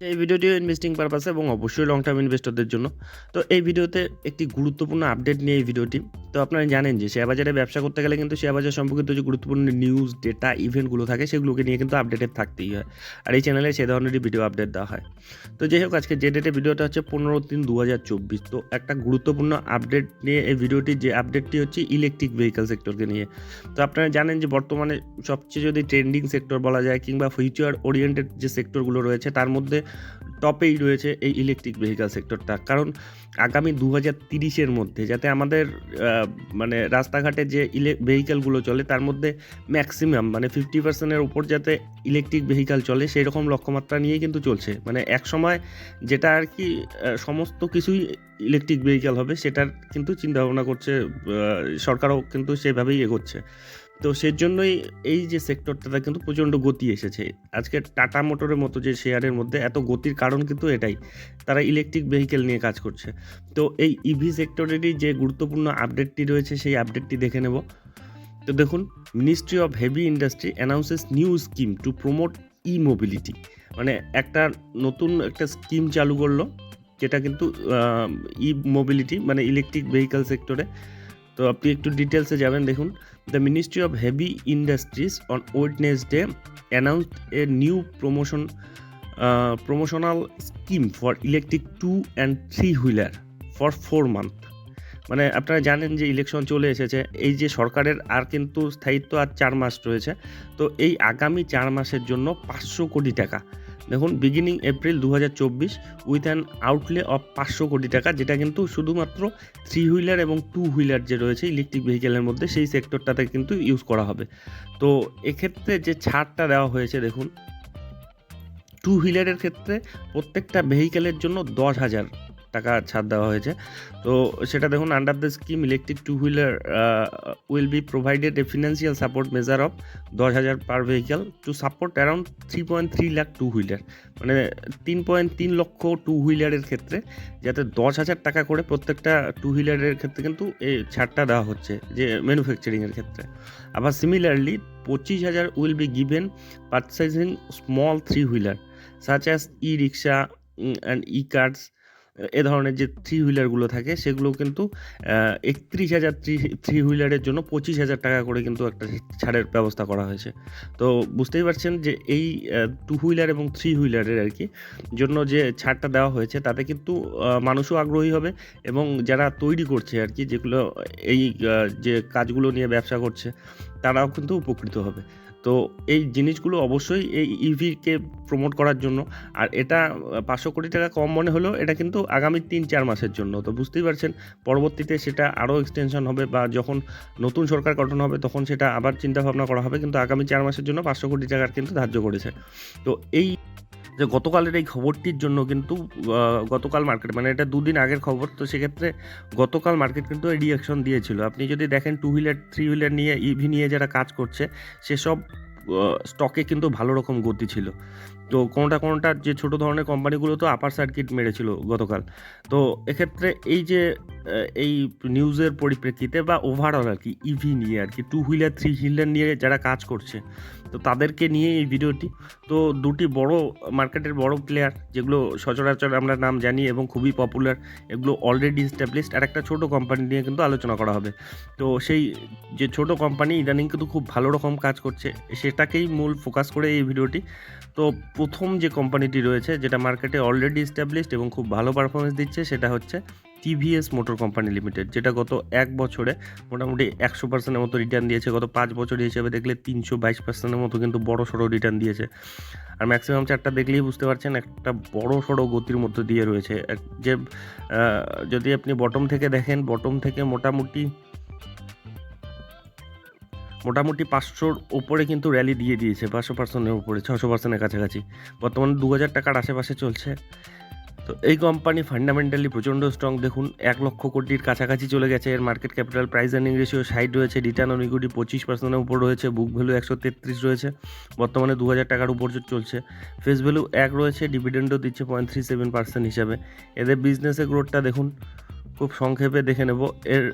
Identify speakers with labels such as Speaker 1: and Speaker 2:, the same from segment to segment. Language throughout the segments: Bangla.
Speaker 1: এই ভিডিওটি ইনভেস্টিং পারপাসে এবং অবশ্যই লং টার্ম ইনভেস্টরদের জন্য। তো এই ভিডিওতে একটি গুরুত্বপূর্ণ আপডেট নিয়ে এই ভিডিওটি তো আপনারা জানেন যে শেয়ার বাজারে ব্যবসা করতে গেলে কিন্তু শেয়ার বাজার সম্পর্কিত যে গুরুত্বপূর্ণ নিউজ ডেটা ইভেন্টগুলো থাকে, সেগুলোকে নিয়ে কিন্তু আপডেটেড থাকতেই হয়। আর এই চ্যানেলে সে ধরনেরই ভিডিও আপডেট দেওয়া হয়। তো যাই হোক, আজকে যে ডেটে ভিডিওটা হচ্ছে পনেরো তিন দু হাজার চব্বিশ। তো একটা গুরুত্বপূর্ণ আপডেট নিয়ে এই ভিডিওটি যে আপডেটটি হচ্ছে ইলেকট্রিক ভেহিক্যাল সেক্টরকে নিয়ে। তো আপনারা জানেন যে বর্তমানে সবচেয়ে যদি ট্রেন্ডিং সেক্টর বলা যায়, কিংবা ফিউচার ওরিয়েন্টেড যে সেক্টরগুলো রয়েছে, তার মধ্যে টপেই রয়েছে এই ইলেকট্রিক ভেহিক্যাল সেক্টরটা কারণ আগামী দু হাজার তিরিশের মধ্যে যাতে আমাদের মানে রাস্তাঘাটে যে ইলে ভেহিক্যালগুলো চলে, তার মধ্যে ম্যাক্সিমাম মানে ফিফটি পার্সেন্টের উপর যাতে ইলেকট্রিক ভেহিক্যাল চলে সেই রকম লক্ষ্যমাত্রা নিয়েই কিন্তু চলছে। মানে এক সময় যেটা আর কি সমস্ত কিছুই ইলেকট্রিক ভেহিক্যাল হবে, সেটার কিন্তু চিন্তাভাবনা করছে সরকারও কিন্তু সেভাবেই এগোচ্ছে। তো সেজন্যই এই যে সেক্টরটাতে কিন্তু প্রচণ্ড গতি এসেছে। আজকে টাটা মোটরের মতো যে শেয়ারের মধ্যে এত গতির কারণ কিন্তু এটাই। তারা ইলেকট্রিক ভেহিকেল নিয়ে কাজ করছে। তো এই ইভি সেক্টরেরই যে গুরুত্বপূর্ণ আপডেটটি রয়েছে, সেই আপডেটটি দেখে নেব। তো দেখুন ministry of heavy industry announces new scheme to promote e mobility মানে একটা নতুন একটা স্কিম চালু করল, যেটা কিন্তু ই মোবিলিটি মানে ইলেকট্রিক ভেহিকেল সেক্টরে তো আপনি একটু ডিটেলসে যাবেন, দেখুন। The ministry of heavy industries on Wednesday announced a new promotion promotional scheme for electric two and three wheeler for four month মানে আপনারা জানেন যে ইলেকশন চলে এসেছে, এই যে সরকারের আর কিন্তু স্থায়িত্ব আর চার মাস রয়েছে। তো এই আগামী চার মাসের জন্য পাঁচশো কোটি টাকা। দেখুন বিগিনিং এপ্রিল দু হাজার চব্বিশ উইথ অ্যান আউটলে অফ পাঁচশো কোটি টাকা, যেটা কিন্তু শুধুমাত্র থ্রি হুইলার এবং টু হুইলার যে রয়েছে ইলেকট্রিক ভেহিকেলের মধ্যে, সেই সেক্টরটাতে কিন্তু ইউজ করা হবে। তো এক্ষেত্রে যে ছাড়টা দেওয়া হয়েছে, দেখুন টু হুইলারের ক্ষেত্রে প্রত্যেকটা ভেহিকেলের জন্য দশ হাজার টাকা ছাড় দেওয়া হয়েছে। তো সেটা দেখুন under the scheme electric two wheeler will be provided a financial support measure of দশ হাজার per vehicle to support around three point three lakh two wheeler মানে তিন পয়েন্ট তিন লক্ষ টু হুইলারের ক্ষেত্রে যাতে দশ হাজার টাকা করে প্রত্যেকটা টু হুইলারের ক্ষেত্রে কিন্তু এই ছাড়টা দেওয়া হচ্ছে, যে ম্যানুফ্যাকচারিংয়ের ক্ষেত্রে। আবার সিমিলারলি পঁচিশ হাজার will be given purchasing small three wheeler such as e rickshaw and e carts এ ধরনের যে থ্রি হুইলারগুলো থাকে, সেগুলো কিন্তু একত্রিশ হাজার থ্রি থ্রি হুইলারের জন্য পঁচিশ হাজার টাকা করে কিন্তু একটা ছাড়ের ব্যবস্থা করা হয়েছে। তো বুঝতেই পারছেন যে এই টু হুইলার এবং থ্রি হুইলারের আর কি জন্য যে ছাড়টা দেওয়া হয়েছে, তাতে কিন্তু মানুষও আগ্রহী হবে এবং যারা তৈরি করছে আর কি যেগুলো এই যে কাজগুলো নিয়ে ব্যবসা করছে, তারাও কিন্তু উপকৃত হবে। তো এই জিনিসগুলো অবশ্যই এই ইভিকে প্রমোট করার জন্য। আর এটা পাঁচশো কোটি টাকা কম মনে হলেও এটা কিন্তু আগামী তিন, চার মাসের জন্য। তো বুঝতেই পারছেন, পরবর্তীতে সেটা আরও এক্সটেনশন হবে বা যখন নতুন সরকার গঠন হবে তখন সেটা আবার চিন্তাভাবনা করা হবে। কিন্তু আগামী চার মাসের জন্য পাঁচশো কোটি টাকার কিন্তু ধার্য করেছে। তো এই যে গতকালের এই খবরটির জন্য কিন্তু গতকাল মার্কেট মানে এটা দুদিন আগের খবর, তো সেক্ষেত্রে গতকাল মার্কেট কিন্তু রিয়াকশন দিয়েছিল। আপনি যদি দেখেন টু হুইলার থ্রি হুইলার নিয়ে ইভি নিয়ে যারা কাজ করছে, সেসব স্টকে কিন্তু ভালো রকম গতি ছিল। তো কোনোটা কোনোটা যে ছোট ধরনের কোম্পানিগুলো তো আপার সার্কিট মেরেছিল গতকাল। তো এক্ষেত্রে এই যে এই নিউজের পরিপ্রেক্ষিতে বা ওভারঅল আর কি ইভি নিয়ে আর কি টু হুইলার থ্রি হুইলার নিয়ে যারা কাজ করছে তো তাদেরকে নিয়ে এই ভিডিওটি। তো দুটি বড় মার্কেটের বড় প্লেয়ার যেগুলো সচরাচর আমরা নাম জানি এবং খুবই পপুলার এগুলো অলরেডি স্ট্যাবলিশড আর একটা ছোটো কোম্পানি নিয়ে কিন্তু আলোচনা করা হবে। তো সেই যে ছোট কোম্পানি ইদানিং কিন্তু খুব ভালো রকম কাজ করছে, সেটাকেই মূল ফোকাস করে এই ভিডিওটি। তো প্রথম যে কোম্পানিটি রয়েছে, যেটা মার্কেটে অলরেডি স্ট্যাবলিশড এবং খুব ভালো পারফরমেন্স দিচ্ছে, সেটা হচ্ছে টিভিএস মোটর কোম্পানি লিমিটেড, যেটা গত এক বছরে মোটামুটি একশো পার্সেন্টের মতো রিটার্ন দিয়েছে। গত পাঁচ বছর হিসেবে দেখলে তিনশো বাইশ পার্সেন্টের মতো কিন্তু বড় সড়ো রিটার্ন দিয়েছে। আর ম্যাক্সিমাম চারটা দেখলেই বুঝতে পারছেন, একটা বড় সড়ো গতির মধ্যে দিয়ে রয়েছে। যে যদি আপনি বটম থেকে দেখেন বটম থেকে মোটামুটি মোটামুটি পাঁচশোর ওপরে কিন্তু র্যালি দিয়ে দিয়েছে, পাঁচশো পার্সেন্টের উপরে, ছশো পার্সেন্টের কাছাকাছি। বর্তমানে দু হাজার টাকার আশেপাশে চলছে। তো এই কোম্পানি ফান্ডামেন্টালি প্রচণ্ড স্ট্রং দেখুন, এক লক্ষ কোটির কাছাকাছি চলে গেছে এর market capital price earning ratio side রয়েছে রিটার্ন অন ইকুইটি পঁচিশ পার্সেন্টের উপর রয়েছে বুক ভ্যালু একশো তেত্রিশ রয়েছে, বর্তমানে দু হাজার টাকার উপর চলছে। ফেস ভ্যালু এক রয়েছে ডিভিডেন্ডও দিচ্ছে পয়েন্ট থ্রি সেভেন পার্সেন্ট হিসাবে। এদের বিজনেসের গ্রোথটা দেখুন, খুব সংক্ষেপে দেখে নেব। এর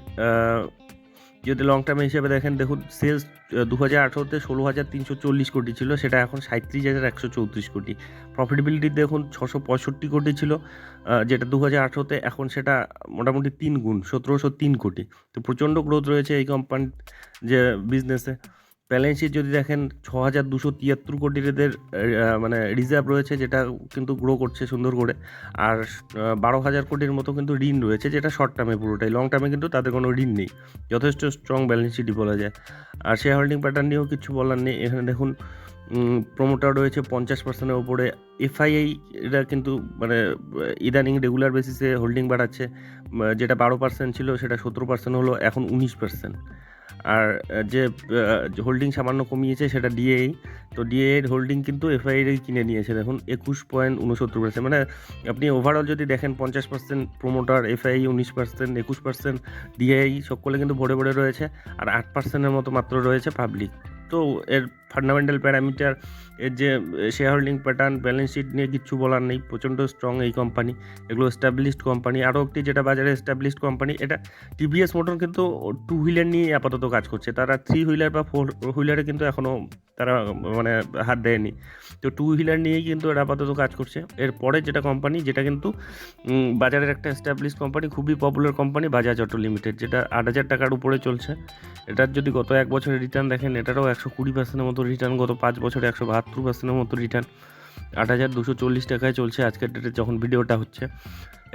Speaker 1: যদি লং টার্ম হিসেবে দেখেন, দেখুন সেলস দু হাজার আঠারোতে ষোলো হাজার তিনশো চল্লিশ কোটি ছিল, সেটা এখন সাঁত্রিশ হাজার একশো চৌত্রিশ কোটি। প্রফিটেবিলিটি দেখুন, ছশো পঁয়ষট্টি কোটি ছিল যেটা দু হাজার আঠারোতে এখন সেটা মোটামুটি তিন গুণ, সতেরোশো তিন কোটি। তো প্রচণ্ড গ্রোথ রয়েছে এই কোম্পানির যে বিজনেসে ব্যালেন্স শিট যদি দেখেন ছ হাজার দুশো তিয়াত্তর কোটি এদের মানে রিজার্ভ রয়েছে, যেটা কিন্তু গ্রো করছে সুন্দর করে। আর বারো হাজার কোটির মতো কিন্তু ঋণ রয়েছে, যেটা শর্ট টার্মে পুরোটাই। লং টার্মে কিন্তু তাদের কোনো ঋণ নেই। যথেষ্ট স্ট্রং ব্যালেন্স শিটই বলা যায়। আর শেয়ার হোল্ডিং প্যাটার্ন নিয়েও কিছু বলার নেই। এখানে দেখুন প্রমোটার রয়েছে পঞ্চাশ পার্সেন্টের ওপরে এফআইআই এরা কিন্তু মানে ইদানিং রেগুলার বেসিসে হোল্ডিং বাড়াচ্ছে। যেটা বারো পার্সেন্ট ছিল, সেটা সতেরো পার্সেন্ট হলো, এখন উনিশ পার্সেন্ট আর যে হোল্ডিং সামান্য কমিয়েছে সেটা ডিএই তো ডিএ এর হোল্ডিং কিন্তু এফআইআই কিনে নিয়েছে। দেখুন, একুশ পয়েন্ট উনসত্তর পার্সেন্ট মানে আপনি ওভারঅল যদি দেখেন পঞ্চাশ পার্সেন্ট প্রোমোটার এফআই উনিশ পার্সেন্ট একুশ পার্সেন্ট ডিআই সকলে কিন্তু ভরে ভরে রয়েছে। আর আট পার্সেন্টের মতো মাত্র রয়েছে পাবলিক তো এর ফান্ডামেন্টাল প্যারামিটার এর যে share holding pattern balance sheet নিয়ে কিচ্ছু বলার নেই। প্রচণ্ড স্ট্রং এই কোম্পানি এগুলো এস্টাবলিশড কোম্পানি আরও একটি যেটা বাজারে এস্টাবলিশড কোম্পানি এটা টিভিএস মোটর কিন্তু টু হুইলার নিয়ে আপাতত কাজ করছে। তারা থ্রি হুইলার বা ফোর হুইলারে কিন্তু এখনও তারা মানে হাত দেয়নি। তো টু হুইলার নিয়েই কিন্তু এরা আপাতত কাজ করছে। এরপরে যেটা কোম্পানি যেটা কিন্তু বাজারের একটা এস্টাবলিশ কোম্পানি খুবই popular company Bajaj auto limited যেটা আট হাজার টাকার উপরে চলছে। এটার যদি গত এক বছরের রিটার্ন দেখেন, এটারও একশো কুড়ি পার্সেন্টের মতো রিটার্ন গত পাঁচ বছরে একশো বাহাত্তর পার্সেন্টের মতো রিটার্ন আট হাজার দুশো চল্লিশ টাকায় চলছে আজকের ডেটে যখন ভিডিওটা হচ্ছে।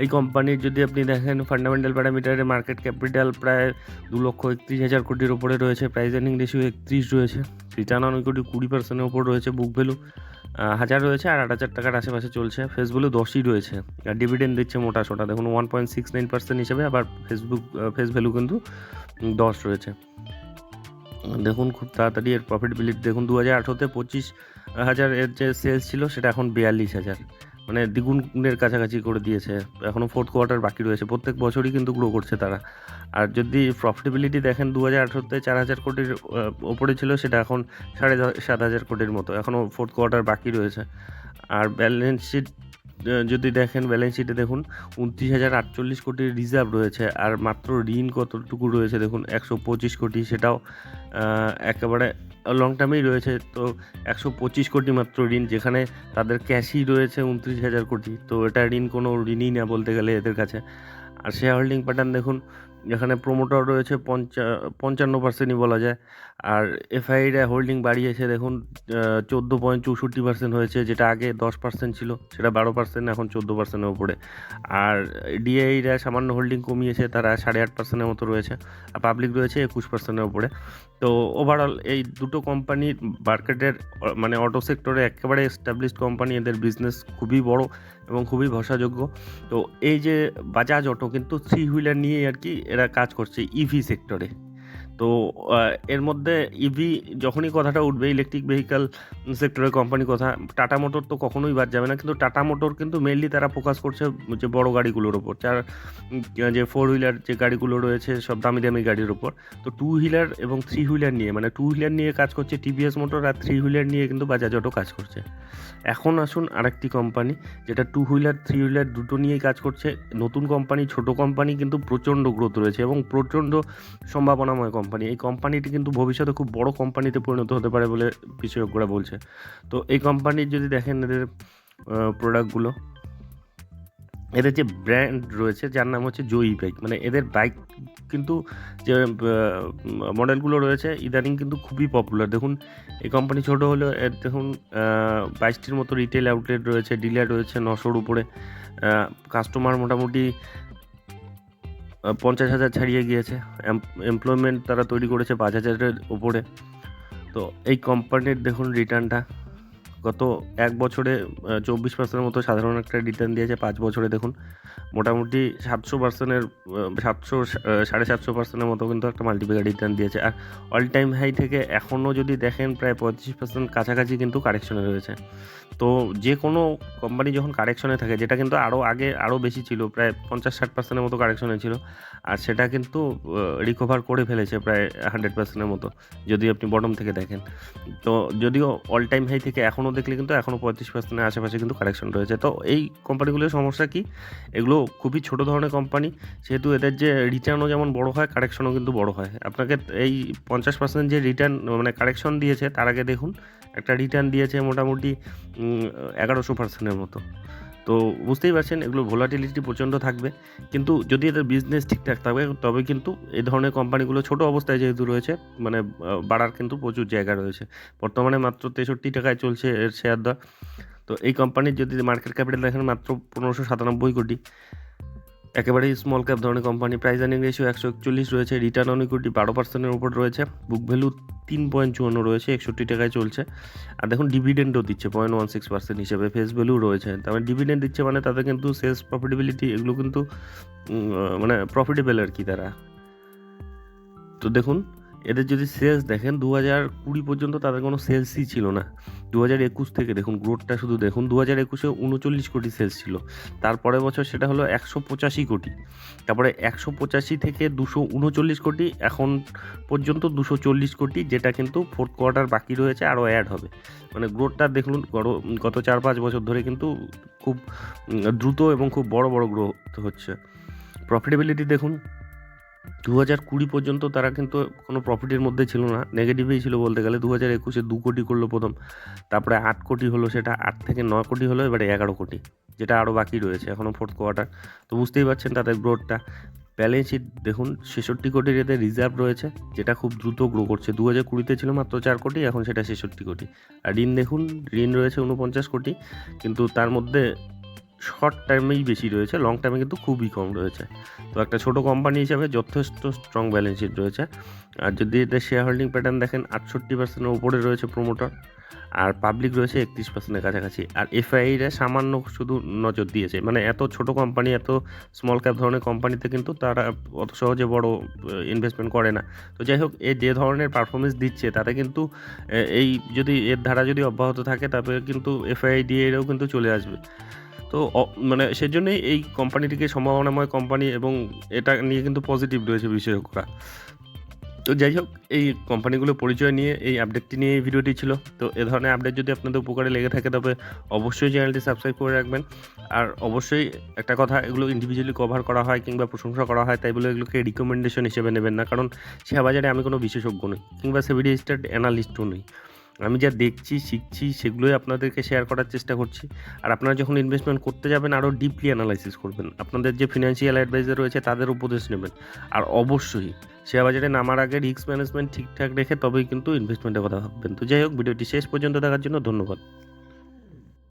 Speaker 1: এই কোম্পানির যদি আপনি দেখেন ফান্ডামেন্টাল প্যারামিটারে মার্কেট ক্যাপিটাল প্রায় দু লক্ষ একত্রিশ হাজার কোটির ওপরে রয়েছে প্রাইস আর্নিং রেশিও একত্রিশ রয়েছে রিটার্ন অন কোটি কুড়ি পার্সেন্টের ওপর রয়েছে বুক ভ্যালু হাজার রয়েছে, আর আট হাজার টাকার আশেপাশে চলছে ফেস ভ্যালু দশই রয়েছে। আর ডিভিডেন্ড দিচ্ছে মোটা সোটা, দেখুন one point six nine percent হিসেবে আবার ফেসবুক ফেস ভ্যালু কিন্তু দশ রয়েছে। দেখুন খুব তাড়াতাড়ি এর প্রফিটেবিলিটি দেখুন দু হাজার আঠেরোতে পঁচিশ হাজার এর যে সেলস ছিল, সেটা এখন বিয়াল্লিশ হাজার। মানে দ্বিগুণের কাছাকাছি করে দিয়েছে। এখনও ফোর্থ কোয়ার্টার বাকি রয়েছে। প্রত্যেক বছরই কিন্তু গ্রো করছে তারা। আর যদি প্রফিটেবিলিটি দেখেন, দু হাজার আঠেরোতে চার হাজার কোটির ওপরে ছিল, সেটা এখন সাড়ে সাত হাজার কোটির মতো। এখনও ফোর্থ কোয়ার্টার বাকি রয়েছে। আর ব্যালেন্স শিট যদি দেখেন ব্যালেন্স শিটে দেখুন, উনত্রিশ হাজার আটচল্লিশ কোটি রিজার্ভ রয়েছে, আর মাত্র ঋণ কতটুকু রয়েছে দেখুন, একশো পঁচিশ কোটি, সেটাও একেবারে লং টার্মেই রয়েছে, তো একশো পঁচিশ কোটি মাত্র ঋণ, যেখানে তাদের ক্যাশই রয়েছে উনত্রিশ হাজার কোটি, তো এটা ঋণ কোনো ঋণই না বলতে গেলে এদের কাছে। আর শেয়ার হোল্ডিং প্যাটার্ন দেখুন, যেখানে প্রোমোটার রয়েছে পঞ্চা পঞ্চান্ন পার্সেন্টই বলা যায়। আর এফআইরা হোল্ডিং বাড়িয়েছে দেখুন চোদ্দ পয়েন্ট চৌষট্টি পার্সেন্ট হয়েছে, যেটা আগে দশ পার্সেন্ট ছিল, সেটা বারো পার্সেন্ট, এখন চোদ্দ পার্সেন্টের উপরে। আর ডিআইরা সামান্য হোল্ডিং কমিয়েছে, তারা সাড়ে আট পার্সেন্টের মতো রয়েছে, আর পাবলিক রয়েছে একুশ পার্সেন্টের উপরে। তো ওভারঅল এই দুটো কোম্পানির মার্কেটের মানে অটো সেক্টরে একেবারে এস্টাবলিশড কোম্পানি এদের বিজনেস খুবই বড় এবং খুবই ভরসাযোগ্য তো এই যে বাজাজ অটো কিন্তু থ্রি হুইলার নিয়ে আর কি এরা কাজ করছে ইভি সেক্টরে তো এর মধ্যে ইভি যখনই কথাটা উঠবে ইলেকট্রিক ভেহিক্যাল সেক্টরের কোম্পানি কথা টাটা মোটর তো কখনোই বাদ যাবে না, কিন্তু টাটা মোটর কিন্তু মেনলি তারা ফোকাস করছে যে বড় গাড়িগুলোর ওপর যার যে ফোর হুইলার যে গাড়িগুলো রয়েছে, সব দামি দামি গাড়ির ওপর তো টু হুইলার এবং থ্রি হুইলার নিয়ে মানে টু হুইলার নিয়ে কাজ করছে টিভিএস মোটর আর থ্রি হুইলার নিয়ে কিন্তু বাজাজ অটো কাজ করছে। এখন আসুন আরেকটি কোম্পানি যেটা টু হুইলার থ্রি হুইলার দুটো নিয়েই কাজ করছে। নতুন কোম্পানি ছোট কোম্পানি কিন্তু প্রচণ্ড গ্রোথ রয়েছে এবং প্রচণ্ড সম্ভাবনাময় কোম্পানি এই কোম্পানিটি কিন্তু ভবিষ্যতে খুব বড় কোম্পানিতে পরিণত হতে পারে বলে বিশেষজ্ঞরা বলছে। তো এই কোম্পানির যদি দেখেন এদের প্রোডাক্টগুলো এদের যে ব্র্যান্ড রয়েছে, যার নাম হচ্ছে জয়ী বাইক মানে এদের বাইক কিন্তু যে মডেলগুলো রয়েছে, ইদানিং কিন্তু খুবই পপুলার দেখুন, এই কোম্পানি ছোট হলেও এর দেখুন বাইশটির মতো রিটেল আউটলেট রয়েছে ডিলার রয়েছে, নশোর উপরে কাস্টমার মোটামুটি পঞ্চাশ হাজার ছাড়িয়ে গিয়েছে। এমপ্লয়মেন্ট তারা তৈরি করেছে পাঁচ হাজারের ওপরে তো এই কোম্পানির দেখুন রিটার্নটা গত এক বছরে চব্বিশ পার্সেন্টের মতো সাধারণ একটা রিটার্ন দিয়েছে পাঁচ বছরে দেখুন। মোটামুটি সাতশো পার্সেন্টের সাতশো সাড়ে সাতশো পার্সেন্টের মতো কিন্তু একটা মাল্টিপ্যাকার রিটার্ন দিয়েছে। আর অল টাইম হাই থেকে এখনও যদি দেখেন, প্রায় পঁয়ত্রিশ পার্সেন্ট কাছাকাছি কিন্তু কারেকশনে রয়েছে। তো যে কোনো কোম্পানি যখন কারেকশনে থাকে, যেটা কিন্তু আরও আগে আরও বেশি ছিল, প্রায় পঞ্চাশ ষাট পার্সেন্টের মতো কারেকশনে ছিল, আর সেটা কিন্তু রিকভার করে ফেলেছে প্রায় হান্ড্রেড পার্সেন্টের মতো যদি আপনি বটম থেকে দেখেন। তো যদিও অল টাইম হাই থেকে এখনও দেখলে কিন্তু এখনও পঁয়ত্রিশ পার্সেন্টের আশেপাশে কিন্তু কারেকশন রয়েছে। তো এই কোম্পানিগুলোর সমস্যা কি? এগুলো খুবই ছোট ধরনের কোম্পানি সেহেতু এদের যে রিটার্নও যেমন বড় হয় কারেকশনও কিন্তু বড় হয়। আপনাকে এই পঞ্চাশ পার্সেন্ট যে রিটার্ন মানে কারেকশন দিয়েছে, তার আগে দেখুন, একটা রিটার্ন দিয়েছে মোটামুটি এগারোশো পার্সেন্টের মতো। তো বুঝতেই পারছেন, এগুলো ভোলাটিলিটি প্রচণ্ড থাকবে। কিন্তু যদি এদের বিজনেস ঠিকঠাক থাকবে তবে কিন্তু এই ধরনের কোম্পানিগুলো ছোট অবস্থায় যেহেতু রয়েছে মানে বাড়ার কিন্তু প্রচুর জায়গা রয়েছে। বর্তমানে মাত্র তেষট্টি টাকায় চলছে এর শেয়ার দর। তো এই কোম্পানির যদি মার্কেট ক্যাপিটাল দেখেন মাত্র পনেরোশো সাতানব্বই কোটি একেবারেই স্মল ক্যাপ ধরনের কোম্পানি প্রাইস আর্নিং রেশিও একশো একচল্লিশ রয়েছে রিটার্ন অন ইকুইটি বারো পার্সেন্টের উপর রয়েছে বুক ভ্যালু তিন পয়েন্ট চুয়ান্ন রয়েছে, একষট্টি টাকায় চলছে। আর দেখুন ডিভিডেন্ডও দিচ্ছে পয়েন্ট ওয়ান সিক্স পার্সেন্ট হিসেবে ফেস ভ্যালু রয়েছে। তারপরে মানে ডিভিডেন্ড দিচ্ছে মানে তাদের কিন্তু সেলস প্রফিটেবিলিটি এগুলো কিন্তু মানে প্রফিটেবল আর কি তারা। তো দেখুন এদের যদি সেলস দেখেন দু হাজার কুড়ি পর্যন্ত তাদের কোনো সেলসই ছিল না। দু হাজার একুশ থেকে দেখুন গ্রোথটা শুধু দেখুন দু হাজার একুশে উনচল্লিশ কোটি সেলস ছিল। তারপরের বছর সেটা হলো একশো পঁচাশি কোটি। তারপরে একশো পঁচাশি থেকে দুশো উনচল্লিশ কোটি, এখন পর্যন্ত দুশো চল্লিশ কোটি, যেটা কিন্তু ফোর্থ কোয়ার্টার বাকি রয়েছে, আরও অ্যাড হবে। মানে গ্রোথটা দেখুন গত চার পাঁচ বছর ধরে কিন্তু খুব দ্রুত এবং খুব বড় বড় গ্রোথ হচ্ছে। প্রফিটেবিলিটি দেখুন দু হাজার কুড়ি পর্যন্ত তারা কিন্তু কোনো প্রফিটের মধ্যে ছিল না। নেগেটিভেই ছিল বলতে গেলে দু হাজার একুশে দু কোটি করল প্রথম। তারপরে আট কোটি হলো, সেটা আট থেকে নয় কোটি হলো, এবারে এগারো কোটি, যেটা আরও বাকি রয়েছে এখনও ফোর্থ কোয়ার্টার তো বুঝতেই পারছেন তাদের গ্রোথটা ব্যালেন্স শিট দেখুন, ছেষট্টি কোটির এতে রিজার্ভ রয়েছে, যেটা খুব দ্রুত গ্রো করছে। দু হাজার কুড়িতে ছিল মাত্র চার কোটি, এখন সেটা ছেষট্টি কোটি। আর ঋণ দেখুন, ঋণ রয়েছে উনপঞ্চাশ কোটি, কিন্তু তার মধ্যে শর্ট টার্মেই বেশি রয়েছে লং টার্মে কিন্তু খুবই কম রয়েছে। তো একটা ছোট কোম্পানি হিসাবে যথেষ্ট স্ট্রং ব্যালেন্স শিট রয়েছে। আর যদি এদের শেয়ার হোল্ডিং প্যাটার্ন দেখেন, আটষট্টি পার্সেন্টের উপরে রয়েছে প্রোমোটার আর পাবলিক রয়েছে একত্রিশ পার্সেন্টের কাছাকাছি। আর এফআইরা সামান্য শুধু নজর দিয়েছে। মানে এত ছোট কোম্পানি এত স্মল ক্যাপ ধরনের কোম্পানিতে কিন্তু তারা অত সহজে বড় ইনভেস্টমেন্ট করে না। তো যাই হোক, এ যে ধরনের পারফরমেন্স দিচ্ছে, তাতে কিন্তু এই যদি এর ধারা যদি অব্যাহত থাকে তবে কিন্তু এফআই দিয়ে এরাও কিন্তু চলে আসবে। তো মানে সেজন্যই এই কোম্পানিটিকে সম্ভাবনাময় কোম্পানি এবং এটা নিয়ে কিন্তু পজিটিভ রয়েছে বিশেষজ্ঞরা তো যাই হোক, এই কোম্পানিগুলো পরিচয় নিয়ে, এই আপডেটটি নিয়ে এই ভিডিওটি ছিল। তো এ ধরনের আপডেট যদি আপনাদের উপকারে লেগে থাকে, তবে অবশ্যই চ্যানেলটি সাবস্ক্রাইব করে রাখবেন। আর অবশ্যই একটা কথা, এগুলো ইন্ডিভিজুয়ালি কভার করা হয় কিংবা প্রশংসা করা হয়, তাই বলে এগুলোকে রিকমেন্ডেশন হিসেবে নেবেন না। কারণ শেয়ার বাজারে আমি কোনো বিশেষজ্ঞ নই, কিংবা সেভিডি স্টার্ট অ্যানালিস্টও নই। আমি যা দেখছি, শিখছি, সেগুলোই আপনাদেরকে শেয়ার করার চেষ্টা করছি। আর আপনারা যখন ইনভেস্টমেন্ট করতে যাবেন আরও ডিপলি অ্যানালাইসিস করবেন। আপনাদের যে ফিনান্সিয়াল অ্যাডভাইজার রয়েছে, তাদের উপদেশ নেবেন। আর অবশ্যই শেয়ার বাজারে নামার আগে রিস্ক ম্যানেজমেন্ট ঠিকঠাক রেখে তবেই কিন্তু ইনভেস্টমেন্টের কথা ভাববেন। তো যাই হোক, ভিডিওটি শেষ পর্যন্ত দেখার জন্য ধন্যবাদ।